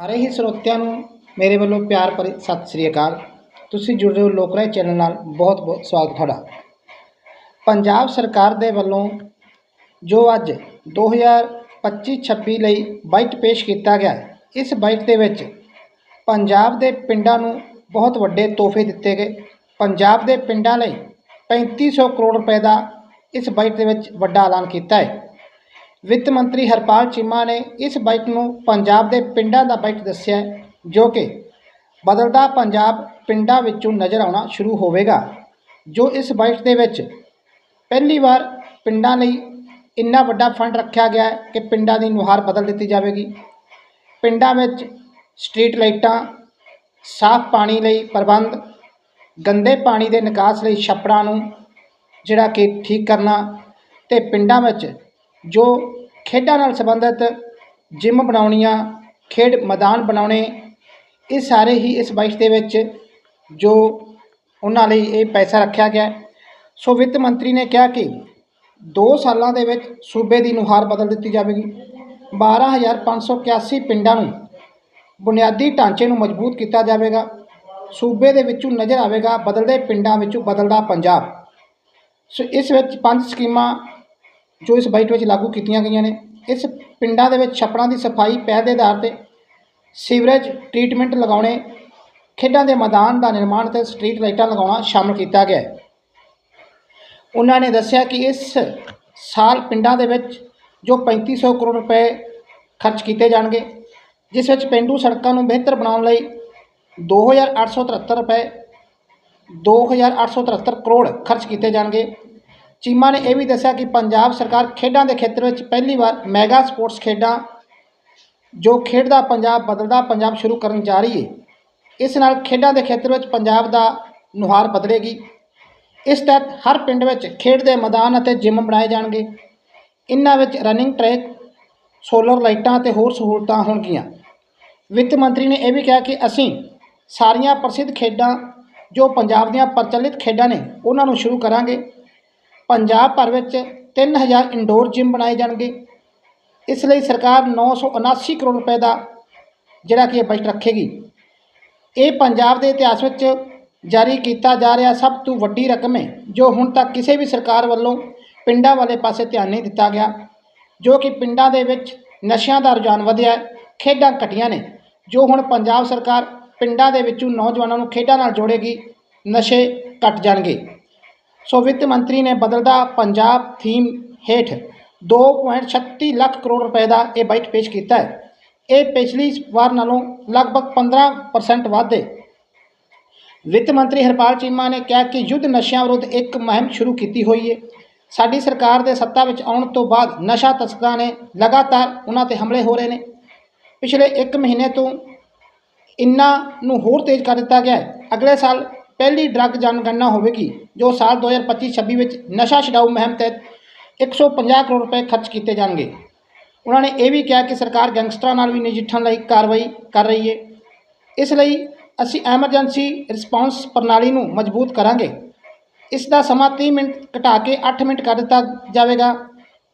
ਸਾਰੇ ਹੀ ਸਰੋਤਿਆਂ ਨੂੰ ਮੇਰੇ ਵੱਲੋਂ ਪਿਆਰ ਭਰੀ ਸਤਿ ਸ੍ਰੀ ਅਕਾਲ। ਤੁਸੀਂ ਜੁੜ ਰਹੇ ਹੋ ਲੋਕ ਰਾਏ ਚੈਨਲ ਨਾਲ। ਬਹੁਤ ਬਹੁਤ ਸਵਾਗਤ ਤੁਹਾਡਾ। ਪੰਜਾਬ ਸਰਕਾਰ ਦੇ ਵੱਲੋਂ ਜੋ ਅੱਜ 2025-26 ਲਈ ਬਜਟ ਪੇਸ਼ ਕੀਤਾ ਗਿਆ ਇਸ ਬਜਟ ਦੇ ਵਿੱਚ ਪੰਜਾਬ ਦੇ ਪਿੰਡਾਂ ਨੂੰ ਬਹੁਤ ਵੱਡੇ ਤੋਹਫੇ ਦਿੱਤੇ ਗਏ। ਪੰਜਾਬ ਦੇ ਪਿੰਡਾਂ ਲਈ 3500 ਕਰੋੜ ਰੁਪਏ ਦਾ ਇਸ ਬਜਟ ਦੇ ਵਿੱਚ ਵੱਡਾ ਐਲਾਨ ਕੀਤਾ ਹੈ। ਵਿੱਤ ਮੰਤਰੀ ਹਰਪਾਲ ਚੀਮਾ ਨੇ ਇਸ ਬਜਟ ਨੂੰ ਪੰਜਾਬ ਦੇ ਪਿੰਡਾਂ ਦਾ ਬਜਟ ਦੱਸਿਆ ਜੋ ਕਿ ਬਦਲਦਾ ਪੰਜਾਬ ਪਿੰਡਾਂ ਵਿੱਚੋਂ ਨਜ਼ਰ ਆਉਣਾ ਸ਼ੁਰੂ ਹੋਵੇਗਾ, ਜੋ ਇਸ ਬਜਟ ਦੇ ਵਿੱਚ ਪਹਿਲੀ ਵਾਰ ਪਿੰਡਾਂ ਲਈ ਇੰਨਾ ਵੱਡਾ ਫੰਡ ਰੱਖਿਆ ਗਿਆ ਕਿ ਪਿੰਡਾਂ ਦੀ ਨੁਹਾਰ ਬਦਲ ਦਿੱਤੀ ਜਾਵੇਗੀ। ਪਿੰਡਾਂ ਵਿੱਚ ਸਟਰੀਟ ਲਾਈਟਾਂ, ਸਾਫ਼ ਪਾਣੀ ਲਈ ਪ੍ਰਬੰਧ, ਗੰਦੇ ਪਾਣੀ ਦੇ ਨਿਕਾਸ ਲਈ ਛੱਪੜਾਂ ਨੂੰ ਜਿਹੜਾ ਕਿ ਠੀਕ ਕਰਨਾ ਤੇ ਪਿੰਡਾਂ ਵਿੱਚ ਜੋ ਖੇਡਾਂ ਨਾਲ ਸੰਬੰਧਿਤ ਜਿਮ ਬਣਾਉਣੀਆਂ, ਖੇਡ ਮੈਦਾਨ ਬਣਾਉਣੇ, ਇਹ ਸਾਰੇ ਹੀ ਇਸ ਬਜਟ ਦੇ ਵਿੱਚ ਜੋ ਉਹਨਾਂ ਲਈ ਇਹ ਪੈਸਾ ਰੱਖਿਆ ਗਿਆ ਸੋ ਵਿੱਤ ਮੰਤਰੀ ਨੇ ਕਿਹਾ ਕਿ 2 ਸਾਲਾਂ ਦੇ ਵਿੱਚ ਸੂਬੇ ਦੀ ਨੁਹਾਰ ਬਦਲ ਦਿੱਤੀ ਜਾਵੇਗੀ। 12581 ਪਿੰਡਾਂ ਨੂੰ ਬੁਨਿਆਦੀ ਢਾਂਚੇ ਨੂੰ ਮਜ਼ਬੂਤ ਕੀਤਾ ਜਾਵੇਗਾ। ਸੂਬੇ ਦੇ ਵਿੱਚੋਂ ਨਜ਼ਰ ਆਵੇਗਾ ਬਦਲਦੇ ਪਿੰਡਾਂ ਵਿੱਚੋਂ ਬਦਲਦਾ ਪੰਜਾਬ। ਸੋ ਇਸ ਵਿੱਚ ਪੰਜ ਸਕੀਮਾਂ ਜੋ ਇਸ ਬਜਟ ਵਿੱਚ ਲਾਗੂ ਕੀਤੀਆਂ ਗਈਆਂ ਨੇ, ਇਸ ਪਿੰਡਾਂ ਦੇ ਵਿੱਚ ਛੱਪੜਾਂ ਦੀ ਸਫ਼ਾਈ ਪਹਿਲ ਦੇ ਆਧਾਰ ਤੇ ਸੀਵਰੇਜ ਟ੍ਰੀਟਮੈਂਟ ਲਗਾਉਣੇ, ਖੇਡਾਂ ਦੇ ਮੈਦਾਨ ਦਾ ਨਿਰਮਾਣ ਤੇ ਸਟਰੀਟ ਲਾਈਟਾਂ ਲਗਾਉਣਾ ਸ਼ਾਮਲ ਕੀਤਾ ਗਿਆ ਹੈ। ਉਹਨਾਂ ਨੇ ਦੱਸਿਆ ਕਿ ਇਸ ਸਾਲ ਪਿੰਡਾਂ ਦੇ ਵਿੱਚ ਜੋ 3500 ਕਰੋੜ ਰੁਪਏ ਖਰਚ ਕੀਤੇ ਜਾਣਗੇ, ਜਿਸ ਵਿੱਚ ਪਿੰਡੂ ਸੜਕਾਂ ਨੂੰ ਬਿਹਤਰ ਬਣਾਉਣ ਲਈ 2873 ਰੁਪਏ 2873 ਕਰੋੜ ਖਰਚ ਕੀਤੇ ਜਾਣਗੇ। ਚੀਮਾ ਨੇ ਇਹ ਵੀ ਦੱਸਿਆ ਕਿ ਪੰਜਾਬ ਸਰਕਾਰ ਖੇਡਾਂ ਦੇ ਖੇਤਰ ਵਿੱਚ ਪਹਿਲੀ ਵਾਰ ਮੈਗਾ ਸਪੋਰਟਸ ਖੇਡਾਂ ਜੋ ਖੇਡਦਾ ਪੰਜਾਬ ਬਦਲਦਾ ਪੰਜਾਬ ਸ਼ੁਰੂ ਕਰਨ ਜਾ ਰਹੀ ਹੈ। ਇਸ ਨਾਲ ਖੇਡਾਂ ਦੇ ਖੇਤਰ ਵਿੱਚ ਪੰਜਾਬ ਦਾ ਨੁਹਾਰ ਬਦਲੇਗੀ। ਇਸ ਤਹਿਤ ਹਰ ਪਿੰਡ ਵਿੱਚ ਖੇਡ ਦੇ ਮੈਦਾਨ ਅਤੇ ਜਿਮ ਬਣਾਏ ਜਾਣਗੇ। ਇਨ੍ਹਾਂ ਵਿੱਚ ਰਨਿੰਗ ਟਰੈਕ ਸੋਲਰ ਲਾਈਟਾਂ ਅਤੇ ਹੋਰ ਸਹੂਲਤਾਂ ਹੋਣਗੀਆਂ। ਵਿੱਤ ਮੰਤਰੀ ਨੇ ਇਹ ਵੀ ਕਿਹਾ ਕਿ ਅਸੀਂ ਸਾਰੀਆਂ ਪ੍ਰਸਿੱਧ ਖੇਡਾਂ ਜੋ ਪੰਜਾਬ ਦੀਆਂ ਪ੍ਰਚਲਿਤ ਖੇਡਾਂ ਨੇ, ਉਹਨਾਂ ਨੂੰ ਸ਼ੁਰੂ ਕਰਾਂਗੇ। ਪੰਜਾਬ ਭਰ ਵਿੱਚ 3000 ਇਨਡੋਰ ਜਿਮ ਬਣਾਏ ਜਾਣਗੇ। ਇਸ ਲਈ ਸਰਕਾਰ 979 ਕਰੋੜ ਰੁਪਏ ਦਾ ਜਿਹੜਾ ਕਿ ਇਹ ਬਜਟ ਰੱਖੇਗੀ। ਇਹ ਪੰਜਾਬ ਦੇ ਇਤਿਹਾਸ ਵਿੱਚ ਜਾਰੀ ਕੀਤਾ ਜਾ ਰਿਹਾ ਸਭ ਤੋਂ ਵੱਡੀ ਰਕਮ ਹੈ ਜੋ ਹੁਣ ਤੱਕ ਕਿਸੇ ਵੀ ਸਰਕਾਰ ਵੱਲੋਂ ਪਿੰਡਾਂ ਵਾਲੇ ਪਾਸੇ ਧਿਆਨ ਨਹੀਂ ਦਿੱਤਾ ਗਿਆ ਜੋ ਕਿ ਪਿੰਡਾਂ ਦੇ ਵਿੱਚ ਨਸ਼ਿਆਂ ਦਾ ਰੁਝਾਨ ਵਧਿਆ ਹੈ, ਖੇਡਾਂ ਘਟੀਆਂ ਨੇ ਜੋ ਹੁਣ ਪੰਜਾਬ ਸਰਕਾਰ ਪਿੰਡਾਂ ਦੇ ਵਿੱਚੋਂ ਨੌਜਵਾਨਾਂ ਨੂੰ ਖੇਡਾਂ ਨਾਲ ਜੋੜੇਗੀ ਨਸ਼ੇ ਘਟ ਜਾਣਗੇ। ਸੋ ਵਿੱਤ ਮੰਤਰੀ ਨੇ ਬਦਲਦਾ ਪੰਜਾਬ ਥੀਮ ਹੇਠ 2.36 ਲੱਖ ਕਰੋੜ ਰੁਪਏ ਦਾ ਇਹ ਬਜਟ ਪੇਸ਼ ਕੀਤਾ ਹੈ। ਇਹ ਪਿਛਲੀ ਵਾਰ ਨਾਲੋਂ ਲਗਭਗ 15% ਵੱਧ। ਹੈ ਵਿੱਤ ਮੰਤਰੀ ਹਰਪਾਲ ਚੀਮਾ ਨੇ ਕਿਹਾ ਕਿ ਯੁੱਧ ਨਸ਼ਿਆਂ ਵਿਰੁੱਧ ਇੱਕ ਮੁਹਿੰਮ ਸ਼ੁਰੂ ਕੀਤੀ ਹੋਈ ਹੈ। ਸਾਡੀ ਸਰਕਾਰ ਦੇ ਸੱਤਾ ਵਿੱਚ ਆਉਣ ਤੋਂ ਬਾਅਦ ਨਸ਼ਾ ਤਸਕਰਾਂ ਨੇ ਲਗਾਤਾਰ ਉਹਨਾਂ ਤੇ ਹਮਲੇ ਹੋ ਰਹੇ ਨੇ। ਪਿਛਲੇ 1 ਮਹੀਨੇ ਤੋਂ ਇਨ੍ਹਾਂ ਨੂੰ ਹੋਰ ਤੇਜ਼ ਕਰ ਦਿੱਤਾ ਗਿਆ ਹੈ। ਅਗਲੇ ਸਾਲ ਪਹਿਲੀ ਡਰੱਗ ਜਨਗਣਨਾ ਹੋਵੇਗੀ, ਜੋ ਸਾਲ 2025-26 ਵਿੱਚ ਨਸ਼ਾ ਛਡਾਊ ਮੁਹਿੰਮ ਤਹਿਤ 150 ਕਰੋੜ ਰੁਪਏ ਖਰਚ ਕੀਤੇ ਜਾਣਗੇ। ਉਹਨਾਂ ਨੇ ਇਹ ਵੀ ਕਿਹਾ ਕਿ ਸਰਕਾਰ ਗੈਂਗਸਟਰਾਂ ਨਾਲ ਵੀ ਨਜਿੱਠਣ ਲਈ ਕਾਰਵਾਈ ਕਰ ਰਹੀ ਹੈ ਇਸ ਲਈ ਅਸੀਂ ਐਮਰਜੈਂਸੀ ਰਿਸਪਾਂਸ ਪ੍ਰਣਾਲੀ ਨੂੰ ਮਜ਼ਬੂਤ ਕਰਾਂਗੇ। ਇਸ ਦਾ ਸਮਾਂ 30 ਮਿੰਟ ਘਟਾ ਕੇ 8 ਮਿੰਟ ਕਰ ਦਿੱਤਾ ਜਾਵੇਗਾ।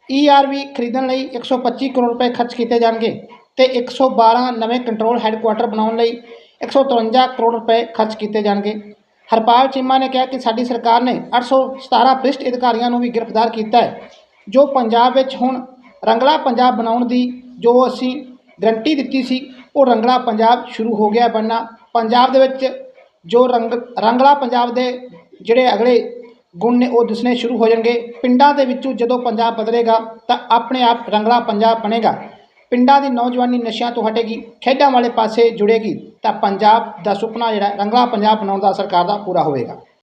ਈਆਰਵੀ ਖਰੀਦਣ ਲਈ 125 ਕਰੋੜ ਰੁਪਏ ਖਰਚ ਕੀਤੇ ਜਾਣਗੇ ਤੇ 112 ਨਵੇਂ ਕੰਟਰੋਲ ਹੈੱਡਕੁਆਟਰ ਬਣਾਉਣ ਲਈ 153 ਕਰੋੜ ਰੁਪਏ ਖਰਚ ਕੀਤੇ ਜਾਣਗੇ। ਹਰਪਾਲ ਚੀਮਾ ਨੇ ਕਿਹਾ ਕਿ ਸਾਡੀ ਸਰਕਾਰ ਨੇ 817 ਭ੍ਰਿਸ਼ਟ ਅਧਿਕਾਰੀਆਂ ਨੂੰ ਵੀ ਗ੍ਰਿਫਤਾਰ ਕੀਤਾ ਹੈ, ਜੋ ਪੰਜਾਬ ਵਿੱਚ ਹੁਣ ਰੰਗਲਾ ਪੰਜਾਬ ਬਣਾਉਣ ਦੀ ਜੋ ਅਸੀਂ ਗਰੰਟੀ ਦਿੱਤੀ ਸੀ, ਉਹ ਰੰਗਲਾ ਪੰਜਾਬ ਸ਼ੁਰੂ ਹੋ ਗਿਆ ਬਣਨਾ। ਪੰਜਾਬ ਦੇ ਵਿੱਚ ਜੋ ਰੰਗ, ਰੰਗਲਾ ਪੰਜਾਬ ਦੇ ਜਿਹੜੇ ਅਗਲੇ ਗੁਣ ਨੇ, ਉਹ ਦਿਸਣੇ ਸ਼ੁਰੂ ਹੋ ਜਾਣਗੇ। ਪਿੰਡਾਂ ਦੇ ਵਿੱਚੋਂ ਜਦੋਂ ਪੰਜਾਬ ਬਦਲੇਗਾ, ਤਾਂ ਆਪਣੇ ਆਪ ਰੰਗਲਾ ਪੰਜਾਬ ਬਣੇਗਾ। ਪਿੰਡਾਂ ਦੀ ਨੌਜਵਾਨੀ ਨਸ਼ਿਆਂ ਤੋਂ ਹਟੇਗੀ, ਖੇਡਾਂ ਵਾਲੇ ਪਾਸੇ ਜੁੜੇਗੀ, ਤਾਂ ਪੰਜਾਬ ਦਾ ਸੁਪਨਾ ਜਿਹੜਾ ਰੰਗਲਾ ਪੰਜਾਬ ਬਣਾਉਣ ਦਾ ਸਰਕਾਰ ਦਾ ਪੂਰਾ ਹੋਵੇਗਾ।